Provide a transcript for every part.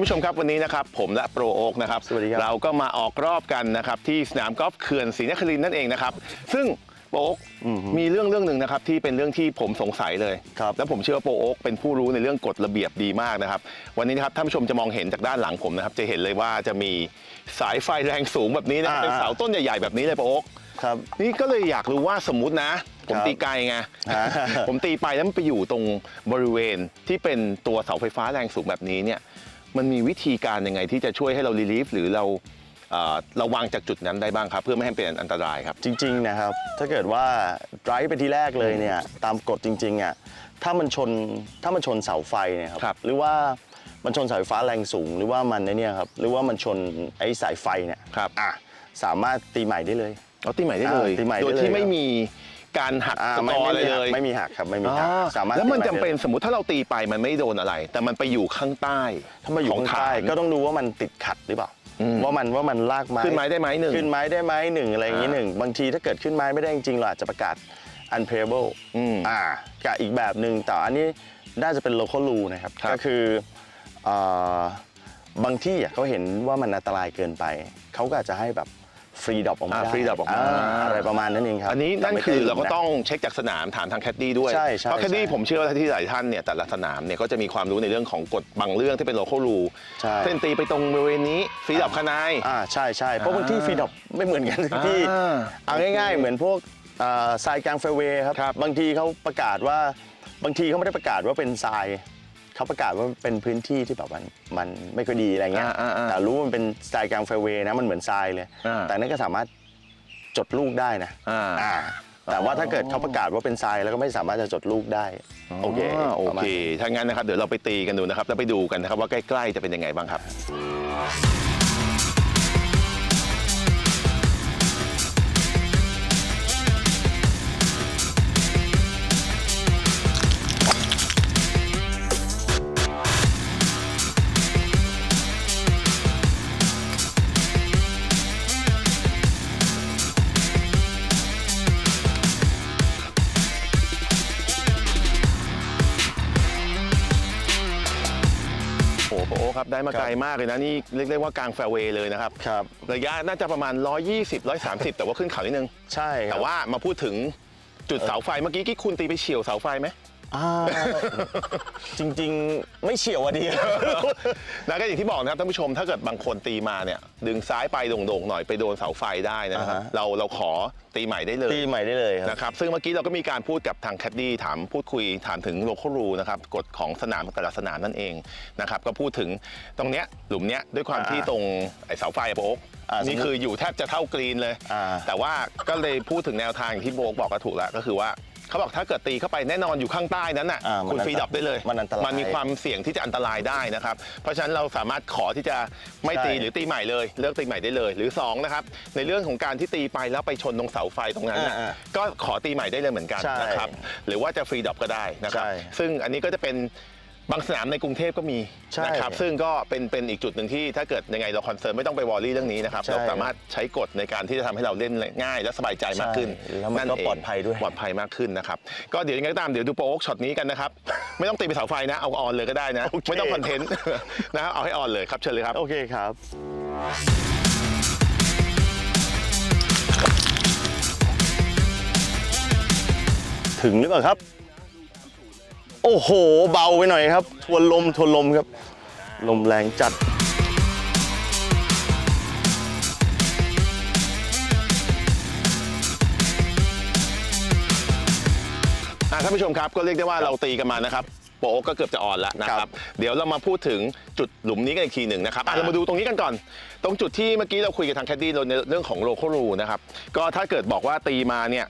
านผู้ชมครับวันนี้นะครับผมและโปรโอ๊กนะครับสวัสดีครับ เราก็มาออกรอบกันนะครับที่สนามกอล์ฟเขื่อนศรีนครินทร์นั่นเองนะครับ ซึ่งโปรโอ๊กมีเรื่องเรื่องหนึ่งนะครับที่เป็นเรื่องที่ผมสงสัยเลย ครับและผมเชื่อว่าโปรโอ๊กเป็นผู้รู้ในเรื่องกฎระเบียบดีมากนะครับ วันนี้นะครับท่านผู้ชมจะมองเห็นจากด้านหลังผมนะครับจะเห็นเลยว่าจะมีสายไฟแรงสูงแบบนี้นะครับอ่า เป็นเสาต้นใหญ่ๆแบบนี้เลยโปรโอ๊ก ครับ นี่ก็เลยอยากรู้ว่าสมมตินะ ผมครับตีไกลไงอ่าผมตีไปแล้วมันไปอยู่ตรงบริเวณที่เป็นตัวเสาไฟฟ้าแรงสูงแบบนี้เนี่ย มันมีวิธีการยังไงที่จะช่วยให้เรารีลีฟหรือเราเอ่อระวังจากจุดนั้นได้บ้างครับ เพื่อไม่ให้เป็นอันตรายครับ จริงๆนะครับ ถ้าเกิดว่า drive ไปที่แรกเลยเนี่ยตามกฎจริงๆอะถ้ามันชนถ้ามันชนเสาไฟเนี่ยครับครับ หรือว่ามันชนเสาไฟฟ้าแรงสูง หรือว่ามันไอ้เนี่ยครับหรือว่ามันชนไอ้สายไฟเนี่ยครับอะสามารถตีใหม่ได้เลย เอาตีใหม่ได้เลยอ่าตีใหม่ได้โดยเลยที่ครับไม่มี การหักอ่าสกไม่อร์ไม่อะไรมีเลหักยไม่มีหักครับไม่มีหักอ่าสามารถแล้วมันตีจำใหได้เป็นลยสมมติถ้าเราตีไปมันไม่โดนอะไร แต่มันไปอยู่ข้างใต้ถ้ามาอยู่ของข้างใต้ฐานก็ต้องดูว่ามันติดขัดหรือเปล่าอืมว่ามันว่ามันลากไม้ ขึ้นไม้ได้ไหมหนึ่ง ขึ้นไม้ได้ไหมหนึ่งอะไรอย่างนี้อ่าหนึ่งบางทีถ้าเกิดขึ้นไม้ไม่ได้จริงๆเราอาจจะประกาศ unplayable อืมอ่ากับอีกแบบหนึ่งแต่อันนี้น่าจะเป็น local rule นะครับ ครับ ก็คือเอ่อบางที่อะเขาเห็นว่ามันอันตรายเกินไป เขาก็อาจจะให้แบบ ฟรีดรอปออกมาอ่าได้ free drop ออกมา อะไรประมาณนั้นเองครับอันนี้แต่นั่นไม่คือใช่เราก็นะต้องเช็คจากสนามถามทางแคดดี้ด้วย ใช่ใช่เพราะแคดดี้ใช่ ผมเชื่อว่าที่หลายท่านเนี่ยแต่ละสนามเนี่ยก็จะมีความรู้ในเรื่องของกฎบางเรื่องที่เป็นโล c a l รูใช่ เส้นตีไปตรงบริเวณนี้ฟรีดับคานาย อ่าใช่ใช่เพราะบางที่ฟรีดรอปไม่เหมือนกันทุกที่อ่าเอาง่ายๆ เหมือนพวกอ่าทรายกลางแฟร์เวย์ครับ ครับบางทีเขาประกาศว่าบางทีเขาไม่ได้ประกาศว่าเป็นทราย เขาประกาศว่าเป็นพื้นที่ที่แบบมันมันไม่ค่อยดีอะไรเงี้ยอ่าอ่าอ่าแต่รู้ว่ามันเป็นทรายกลางแฟร์เวย์นะมันเหมือนทรายเลย อ่า แต่นั่นก็สามารถจดลูกได้นะอ่า อ่าแต่ว่าถ้าเกิดเขาประกาศว่าเป็นทรายแล้วก็ไม่สามารถจะจดลูกได้โอเคาโอประมาณ เคถ้างั้นนะครับเดี๋ยวเราไปตีกันดูนะครับแล้วไปดูกันนะครับว่าใกล้ๆจะเป็นยังไงบ้างครับ โอ้โหโอ้ครับได้มาไกลมากเลยนะนี่เรียกได้ว่ากลางแฟร์เวย์เลยนะครับครับระยะน่าจะประมาณ 120 130 แต่ว่าขึ้นเขานิดนึง ใช่ครัแต่บว่ามาพูดถึงจุดเสาไฟเมื่อกี้ที่คุณตีไปเฉียวเสาไฟไหม อ่าจริงๆ ไม่เฉียวอะดีแล้วก็อย่างที่บอกนะครับท่านผู้ชมถ้าเกิดบางคนตีมาเนี่ย ดึงซ้ายไปโด่งๆหน่อยไปโดนเสาไฟได้นะครับอ่าฮะ เราเราขอตีใหม่ได้เลย ตีใหม่ได้เลยครับ นะครับซึ่งเมื่อกี้เราก็มีการพูดกับทางแคดดี้ถามพูดคุยถามถึงโล c a l รูนะครับกฎของสนามแต่ละสนามนั่นเองนะครับก็พูดถึงตรงเนี้ยหลุมเนี้ยด้วยความอ่าที่ตรงไอ้เสาไฟอะโป๊กอ่านี่สมมุติคืออยู่แทบจะเท่ากรีนเลย อ่าแต่ว่าก็เลยพูดถึงแนวทางอย่างที่โบกบอกก็ถูกแล้วก็คือว่า เขาบอกถ้าเกิดตีเข้าไปแน่นอนอยู่ข้างใต้นั้นน่ะอ่ามันคุณฟรีดับได้เลยมันอันตราย มันมีความเสี่ยงที่จะอันตรายได้นะครับ เพราะฉะนั้นเราสามารถขอที่จะไม่ตีใช่หรือตีใหม่เลยเลิกตีใหม่ได้เลย หรือสองนะครับในเรื่องของการที่ตีไปแล้วไปชนตรงเสาไฟตรงนั้นน่ะอ่าก็ขอตีใหม่ได้เลยเหมือนกันใช่นะครับหรือว่าจะฟรีดับก็ได้นะครับใช่ ซึ่งอันนี้ก็จะเป็น บางสนามในกรุงเทพก็มีใช่นะครับซึ่งก็เป็นเป็นอีกจุดหนึ่งที่ถ้าเกิดยังไงเราคอนเซิร์นไม่ต้องไปวอรี่เรื่องนี้นะครับใช่เราสามารถใช้กฎในการที่จะทำให้เราเล่นง่าย และสบายใจมากขึ้นใช่แล้วมันก็เงปลอดภัยด้วย ปลอดภัยมากขึ้นนะครับก็เดี๋ยวยังไงก็ตามเดี๋ยวดูโปรโอ๊กช็อตนี้กันนะครับ ไม่ต้องตีไปเสาไฟนะเอาออนเลยก็ได้นะ โอเค ไม่ต้องคอนเทนต์ นะครับเอาให้ออนเลยครับเชิญเลยครับ โอเคครับ ถึงหรือเปล่าครับ โอ้โห เบาไปหน่อยครับทวนลมทวนลมครับ ลมแรงจัดอะท่านผู้ชมครับก็เรียกได้ว่าเราตีกันมานะครับโปรโอ๊กก็เกือบจะออนแล้วนะคครัรับบเดี๋ยวเรามาพูดถึงจุดหลุมนี้กันอีกทีหนึ่งนะครับอะอ่าเรามาดูตรงนี้กันก่อน ตรงจุดที่เมื่อกี้เราคุยกับทางแคดดี้ในเรื่องของโล c a l รูนะครับ ก็ถ้าเกิดบอกว่าตีมาเนี่ย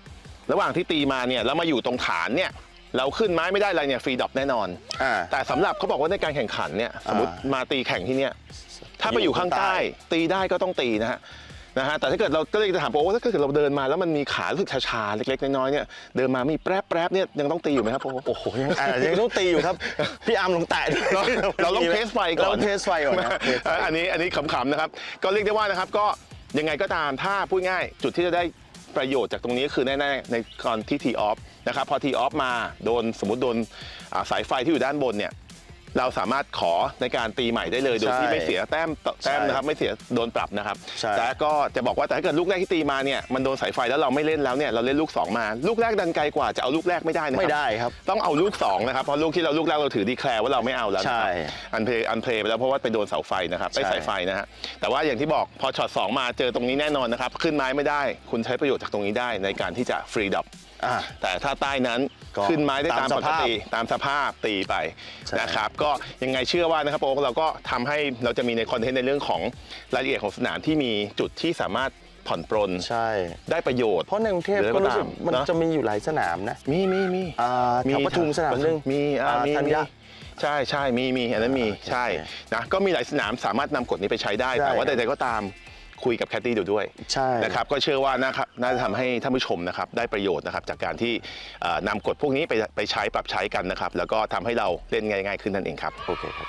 ระหว่างที่ตีมาเนี่ยแล้วมาอยู่ตรงฐานเนี่ย เราขึ้นไม้ไม่ได้อะไรเนี่ยฟรีดรอปแน่นอน อ่า แต่สำหรับเขาบอกว่าในการแข่งขันเนี่ยสมมติอ่ามมาตีแข่งที่เนี่ยถ้าไปอยู่ข้างใต้ตีได้ก็ต้องตีนะฮะนะฮะแต่ถ้าเกิดเราก็เลยจะถามโอ้ถ้าเกิดเราเดินมาแล้วมันมีขารู้สึกชาๆเล็กๆน้อยๆเนี่ยเดินมามีแป๊บแป๊บๆเนี่ยยังต้องตีอยู่ไหมครับโอ้โอ้โหยังอ่ายังต้องตีอยู่ครับ พี่อาร์มลงแตะเราเราต้องเทสไฟก่อนเราต้องเทสไฟก่อนนะเทสไฟเอออันนี้อันนี้ขำๆนะครับ ก็เรียกได้ว่านะครับก็ยังไงก็ตามถ้าพูดง่ายจุดที่จะได้ประโยชน์จากตรงนี้คือแน่ๆในตอนที่ทีออฟ นะครับพอทีออฟมาโดนสมมติโดนอ่าสายไฟที่อยู่ด้านบนเนี่ยเราสามารถขอในการตีใหม่ได้เลยโดยที่ไม่เสียแต้มต่อแต้มนะครับไม่เสียโดนปรับนะครับใช่แต่ก็จะบอกว่าแต่ถ้าเกิดลูกแรกที่ตีมาเนี่ยมันโดนสายไฟแล้วเราไม่เล่นแล้วเนี่ยเราเล่นลูกสองมา ลูกแรกดันไกลกว่าจะเอาลูกแรกไม่ได้นะครัไม่ได้ครับต้องเอาลูกสองนะครับเพราะลูกที่เราลูกแรกเราถือดีแคลร์ว่าเราไม่เอาแล้วนะครับใช่อันเพลย์อันเพลย์ไปแล้วเพราะว่าไปโดนเสาไฟนะครับไปใช่สายไฟนะฮะแต่ว่าอย่างที่บอกพอช็อตสองมาเจอตรงนี้แน่นอนนะครับขึ้นไม้ไม่ได้ คุณใช้ประโยชน์จากตรงนี้ได้ในการที่จะฟรีดับ อ่าแต่ถ้าใต้นั้นก็ขึ้นไม้ได้ตามตามสปกภาพติตามสภาพตีไปใช่ นะครับ ก็ยังไงเชื่อว่านะครับโอ๊คเราก็ทำให้เราจะมีในคอนเทนต์ในเรื่องของรายละเอียดของสนามที่มีจุดที่สามารถผ่อนปรนใช่ ได้ประโยชน์ เพราะในกรุงเทพหรือก็รู้สึกก็ตามมันเนอะ จะมีอยู่หลายสนามนะมีมีมี อ่าแถวปทุมสนามหนึ่งมีอ่าอ่ามีธัญมีญะ ใช่ใช่มีมีอันนั้นมีอ่าโอเคใช่นะก็มีหลายสนามสามารถนำกฎนี้ไปใช้ได้ ใช่แต่ว่าใดๆก็ตาม คุยกับแคตตี้ดูด้วยใช่นะครับก็เชื่อว่านะครับน่าจะทำให้ท่านผู้ชมนะครับได้ประโยชน์นะครับจากการที่เอ่อนำกฎพวกนี้ไปไปใช้ปรับใช้กันนะครับแล้วก็ทำให้เราเล่นง่าย ๆ ขึ้นนั่นเองครับ โอเคครับ